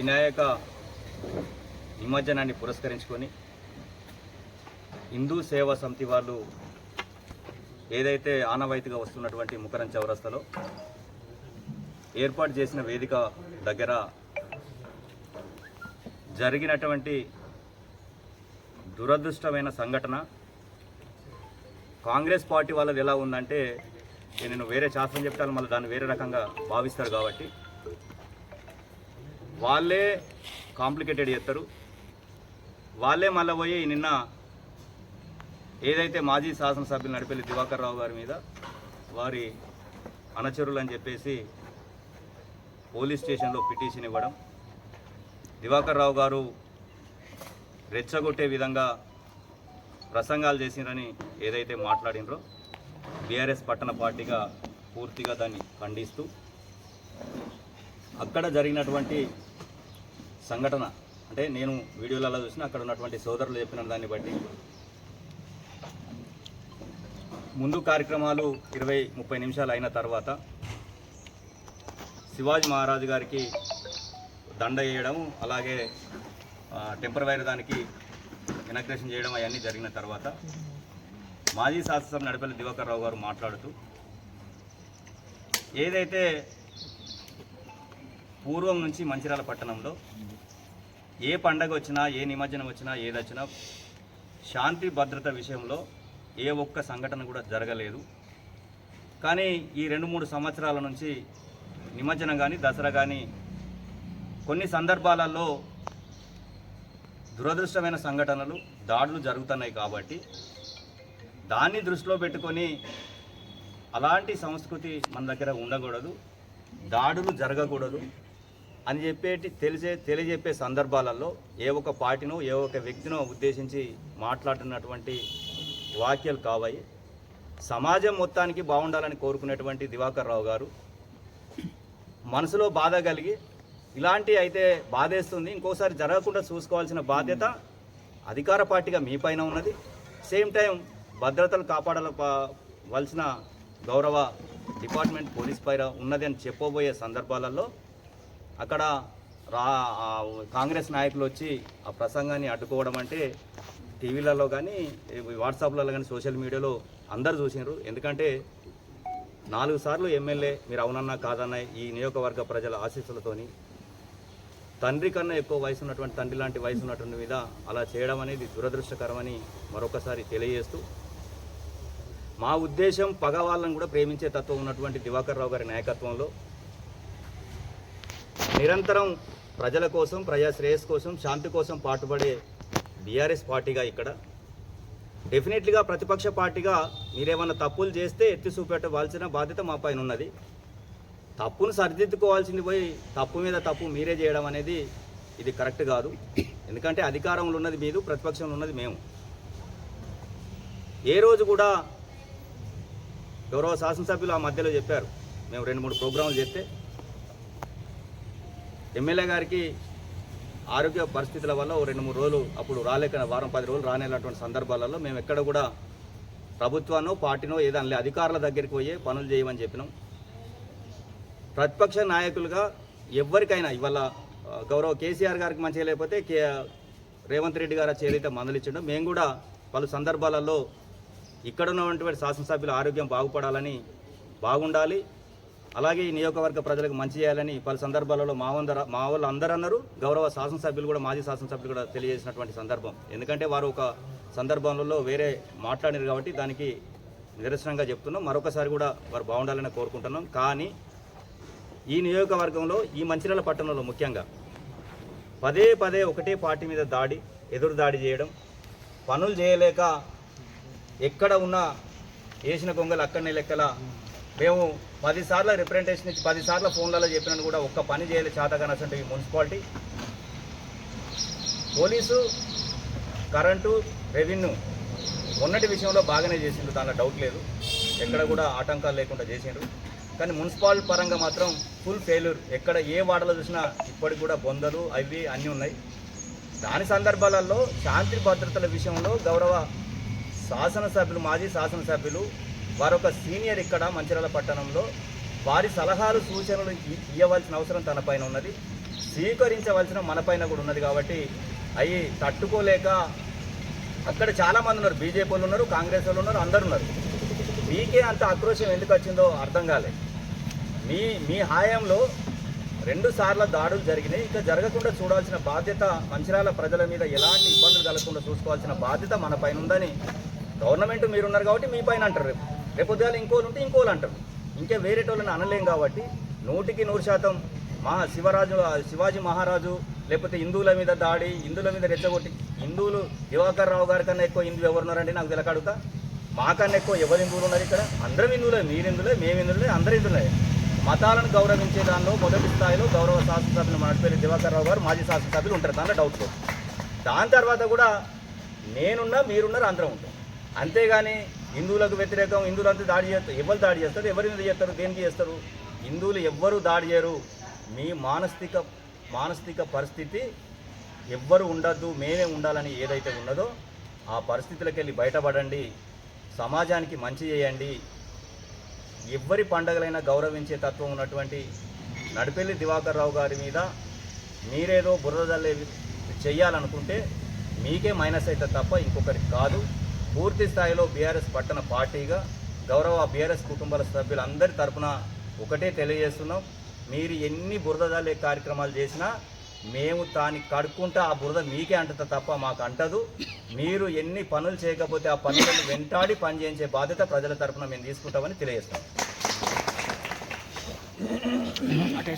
వినాయక నిమజ్జనాన్ని పురస్కరించుకొని హిందూ సేవా సమితి వాళ్ళు ఏదైతే ఆనవాయితీగా వస్తున్నటువంటి ముకరం చౌరస్తలో ఏర్పాటు చేసిన వేదిక దగ్గర జరిగినటువంటి దురదృష్టమైన సంఘటన. కాంగ్రెస్ పార్టీ వాళ్ళది ఎలా ఉందంటే నేను వేరే శాస్త్రం చెప్తాను మళ్ళీ దాన్ని వేరే రకంగా భావిస్తారు కాబట్టి. వాళ్ళే కాంప్లికేటెడ్ చేస్తారు. వాళ్ళే మళ్ళీ పోయి నిన్న ఏదైతే మాజీ శాసనసభ్యులు నడిపల్లి దివాకర్ రావు గారి మీద వారి అనచరులు అని చెప్పేసి పోలీస్ స్టేషన్లో పిటిషన్ ఇవ్వడం దివాకర్ రావు గారు రెచ్చగొట్టే విధంగా ప్రసంగాలు చేసిరని ఏదైతే మాట్లాడినరో బీఆర్ఎస్ పట్టణ పార్టీగా పూర్తిగా దాన్ని ఖండిస్తూ అక్కడ జరిగినటువంటి సంఘటన. అంటే నేను వీడియోలలో చూసిన అక్కడ ఉన్నటువంటి సోదరులు చెప్పిన దాన్ని బట్టి. ముందు కార్యక్రమాలు ఇరవై ముప్పై నిమిషాలు అయిన తర్వాత శివాజీ మహారాజు గారికి దండ వేయడం అలాగే టెంపరవైర్ దానికి ఇనాగ్రేషన్ చేయడం అవన్నీ జరిగిన తర్వాత మాజీ శాసనసభ నడిపల్లి దివాకర్ రావు గారు మాట్లాడుతూ ఏదైతే పూర్వం నుంచి మంచిర్యాల పట్టణంలో ఏ పండగ వచ్చినా ఏ నిమజ్జనం వచ్చినా ఏదొచ్చినా శాంతి భద్రత విషయంలో ఏ ఒక్క సంఘటన కూడా జరగలేదు. కానీ ఈ రెండు మూడు సంవత్సరాల నుంచి నిమజ్జనం కానీ దసరా కానీ కొన్ని సందర్భాలలో దురదృష్టమైన సంఘటనలు దాడులు జరుగుతున్నాయి కాబట్టి దాన్ని దృష్టిలో పెట్టుకొని అలాంటి సంస్కృతి మన దగ్గర ఉండకూడదు. దాడులు జరగకూడదు. అని చెప్పేటి తెలిసే తెలియజెప్పే సందర్భాలలో ఏ ఒక్క పార్టీనో ఏ ఒక్క వ్యక్తినో ఉద్దేశించి మాట్లాడుతున్నటువంటి వాక్యాలు కావాయి. సమాజం మొత్తానికి బాగుండాలని కోరుకునేటువంటి దివాకర్ రావు గారు మనసులో బాధ కలిగి ఇలాంటి అయితే బాధేస్తుంది. ఇంకోసారి జరగకుండా చూసుకోవాల్సిన బాధ్యత అధికార పార్టీగా మీ పైన ఉన్నది. సేమ్ టైం భద్రతలు కాపాడవలసిన గౌరవ డిపార్ట్మెంట్ పోలీస్ పైన ఉన్నది అని చెప్పబోయే సందర్భాలలో అక్కడ రా కాంగ్రెస్ నాయకులు వచ్చి ఆ ప్రసంగాన్ని అడ్డుకోవడం అంటే టీవీలలో కానీ వాట్సాప్లలో కానీ సోషల్ మీడియాలో అందరు చూసినారు. ఎందుకంటే నాలుగు సార్లు ఎమ్మెల్యే మీరు అవునన్నా కాదన్నా ఈ నియోజకవర్గ ప్రజల ఆశీస్సులతోని తండ్రి కన్నా ఎక్కువ వయసు ఉన్నటువంటి తండ్రి లాంటి వయసు ఉన్నటువంటి మీద అలా చేయడం అనేది దురదృష్టకరమని మరొకసారి తెలియజేస్తూ మా ఉద్దేశం పగ వాళ్ళని కూడా ప్రేమించే తత్వం ఉన్నటువంటి దివాకర్ రావు గారి నాయకత్వంలో నిరంతరం ప్రజల కోసం ప్రజా శ్రేయస్ కోసం శాంతి కోసం పాటుపడే బీఆర్ఎస్ పార్టీగా ఇక్కడ. డెఫినెట్లీగా ప్రతిపక్ష పార్టీగా మీరేమన్నా తప్పులు చేస్తే ఎత్తి చూపెట్టవలసిన బాధ్యత మా పైన ఉన్నది. తప్పును సరిదిద్దుకోవాల్సింది పోయి తప్పు మీద తప్పు మీరే చేయడం అనేది ఇది కరెక్ట్ కాదు. ఎందుకంటే అధికారంలో ఉన్నది మీరు ప్రతిపక్షంలో ఉన్నది మేము. ఏ రోజు కూడా గౌరవ శాసనసభ్యులు ఆ మధ్యలో చెప్పారు. మేము రెండు మూడు ప్రోగ్రాంలు చేస్తే ఎమ్మెల్యే గారికి ఆరోగ్య పరిస్థితుల వల్ల ఓ రెండు మూడు రోజులు అప్పుడు రాలేక వారం పది రోజులు రానేటువంటి సందర్భాలలో మేము ఎక్కడ కూడా ప్రభుత్వానో పార్టీనో ఏదైనా అధికారుల దగ్గరికి పోయే పనులు చేయమని చెప్పినాం. ప్రతిపక్ష నాయకులుగా ఎవరికైనా ఇవాళ గౌరవ కేసీఆర్ గారికి మంచిగా లేకపోతే కే రేవంత్ రెడ్డి గారు వచ్చి ఏదైతే మందలిచ్చిండో మేము కూడా పలు సందర్భాలలో ఇక్కడ ఉన్నటువంటి శాసనసభ్యుల ఆరోగ్యం బాగుపడాలని బాగుండాలి. అలాగే ఈ నియోజకవర్గ ప్రజలకు మంచి చేయాలని పలు సందర్భాలలో మా వందర మా వాళ్ళు అందరూ అన్నారు. గౌరవ శాసనసభ్యులు కూడా మాజీ శాసనసభ్యులు కూడా తెలియజేసినటువంటి సందర్భం. ఎందుకంటే వారు ఒక సందర్భంలో వేరే మాట్లాడారు కాబట్టి దానికి నిదర్శనంగా చెప్తున్నాం. మరొకసారి కూడా వారు బాగుండాలని కోరుకుంటున్నాం. కానీ ఈ నియోజకవర్గంలో ఈ మంచిర్యాల పట్టణంలో ముఖ్యంగా పదే పదే ఒకటే పార్టీ మీద దాడి ఎదురు దాడి చేయడం పనులు చేయలేక ఎక్కడ ఉన్నా వేసిన కొంగలు అక్కడనే లెక్కల మేము పదిసార్లు రిప్రజెంటేషన్ ఇచ్చి పదిసార్లు ఫోన్లలో చెప్పినట్టు కూడా ఒక్క పని చేయలేదు చేతగానటువంటి ఈ మున్సిపాలిటీ. పోలీసు కరెంటు రెవెన్యూ మొన్నటి విషయంలో బాగానే చేసిండ్రు దాంట్లో డౌట్ లేదు. ఎక్కడ కూడా ఆటంకాలు లేకుండా చేసిండ్రు. కానీ మున్సిపాల్ పరంగా మాత్రం ఫుల్ ఫెయిల్యూర్ ఎక్కడ ఏ వాడలో చూసినా ఇప్పటికి కూడా బొందలు అవి అన్నీ ఉన్నాయి. దాని సందర్భాలలో శాంతి భద్రతల విషయంలో గౌరవ శాసనసభ్యులు మాజీ శాసనసభ్యులు వారొక సీనియర్ ఇక్కడ మంచిర్యాల పట్టణంలో వారి సలహాలు సూచనలు ఇవ్వవలసిన అవసరం తన పైన ఉన్నది. స్వీకరించవలసిన మన పైన కూడా ఉన్నది కాబట్టి అవి తట్టుకోలేక అక్కడ చాలా మంది ఉన్నారు. బీజేపీ వాళ్ళు ఉన్నారు కాంగ్రెస్ వాళ్ళు ఉన్నారు అందరు ఉన్నారు. మీకే అంత ఆక్రోశం ఎందుకు వచ్చిందో అర్థం కాలేదు మీ మీ హాయంలో రెండు సార్ల దాడులు జరిగినాయి. ఇంకా జరగకుండా చూడాల్సిన బాధ్యత మంచిర్యాల ప్రజల మీద ఎలాంటి ఇబ్బందులు కలగకుండా చూసుకోవాల్సిన బాధ్యత మన పైన ఉందని గవర్నమెంట్ మీరున్నారు కాబట్టి మీ పైన అంటారు రేపు. రేపు ఉదయాలు ఇంకోలు ఉంటే ఇంకోలు అంటారు ఇంకా వేరే వాళ్ళని అనలేం కాబట్టి నూటికి నూరు శాతం మా శివరాజు శివాజీ మహారాజు లేకపోతే హిందువుల మీద దాడి హిందువుల మీద రెచ్చగొట్టి హిందువులు దివాకర్ రావు గారి కన్నా ఎక్కువ హిందువు ఎవరున్నారండి నాకు తెలక అడుగుతా? మాకన్నా ఎక్కువ ఎవరు హిందువులు ఉన్నారు ఇక్కడ? అందరం హిందువులే మీరు హిందువులే మేము హిందువులే అందరు హిందువులే. మతాలను గౌరవించే దానిలో మొదటి స్థాయిలో గౌరవ శాసనసభ్యులు నడిపేది దివాకర్ రావు గారు మాజీ శాసనసభ్యులు ఉంటారు. దానిలో డౌట్ దాని తర్వాత కూడా నేనున్నా మీరున్నారు అందరం ఉంటాం. అంతేగాని హిందువులకు వ్యతిరేకం హిందువులంతా దాడి చేస్తారు. ఎవరు దాడి చేస్తారు? ఎవరి మీద చేస్తారు? దేనికి చేస్తారు? హిందువులు ఎవ్వరు దాడి చేయరు. మీ మానసిక మానసిక పరిస్థితి ఎవ్వరు ఉండద్దు. మేమే ఉండాలని ఏదైతే ఉన్నదో ఆ పరిస్థితులకు వెళ్ళి బయటపడండి. సమాజానికి మంచి చేయండి. ఎవ్వరి పండగలైనా గౌరవించే తత్వం ఉన్నటువంటి నడిపెల్లి దివాకర్ రావు గారి మీద మీరేదో బురదల్లే చేయాలనుకుంటే మీకే మైనస్ అయితే తప్ప ఇంకొకరికి కాదు. పూర్తి స్థాయిలో బీఆర్ఎస్ పట్టణ పార్టీగా గౌరవ బీఆర్ఎస్ కుటుంబాల సభ్యులందరి తరఫున ఒకటే తెలియజేస్తున్నాం. మీరు ఎన్ని బురద కార్యక్రమాలు చేసినా మేము దాన్ని కడుక్కుంటా ఆ బురద మీకే అంటత తప్ప మాకు అంటదు. మీరు ఎన్ని పనులు చేయకపోతే ఆ పనులను వెంటాడి పని చేయించే బాధ్యత ప్రజల తరపున మేము తీసుకుంటామని తెలియజేస్తాం